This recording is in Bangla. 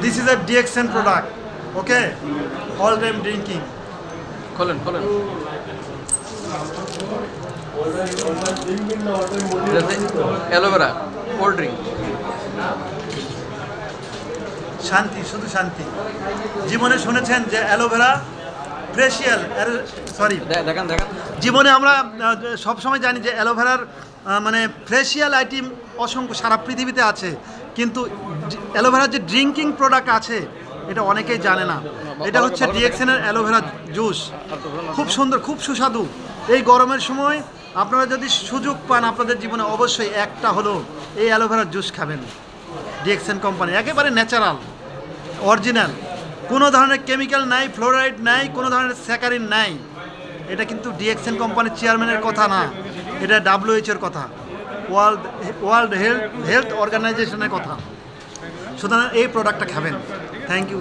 This is a DXN product. Okay? All time drinking. খোলেন খোলেন অ্যালোভেরা কোল্ড ড্রিঙ্ক শান্তি শুধু শান্তি জীবনে শুনেছেন যে অ্যালোভেরা ফ্রেশিয়াল সরি দেখেন দেখেন জীবনে আমরা সব সময় জানি যে অ্যালোভেরার মানে ফ্রেশিয়াল আইটেম অসংখ্য সারা পৃথিবীতে আছে কিন্তু অ্যালোভেরার যে ড্রিঙ্কিং প্রোডাক্ট আছে এটা অনেকেই জানে না। এটা হচ্ছে ডিএক্সএনের অ্যালোভেরা জুস। খুব সুন্দর খুব সুস্বাদু। এই গরমের সময় আপনারা যদি সুযোগ পান আপনাদের জীবনে অবশ্যই একটা হলো এই অ্যালোভেরার জুস খাবেন। ডিএক্সএন কোম্পানি একেবারে ন্যাচারাল অরিজিনাল। কোনো ধরনের কেমিক্যাল নাই ফ্লোরাইড নাই কোনো ধরনের স্যাকারিন নাই। এটা কিন্তু ডিএক্সএন কোম্পানির চেয়ারম্যানের কথা না এটা ডাব্লিউএইচের কথা। ওয়ার্ল্ড ওয়ার্ল্ড হেলথ হেলথ অর্গানাইজেশনের কথা। সুতরাং এই প্রোডাক্টটা খাবেন। Thank you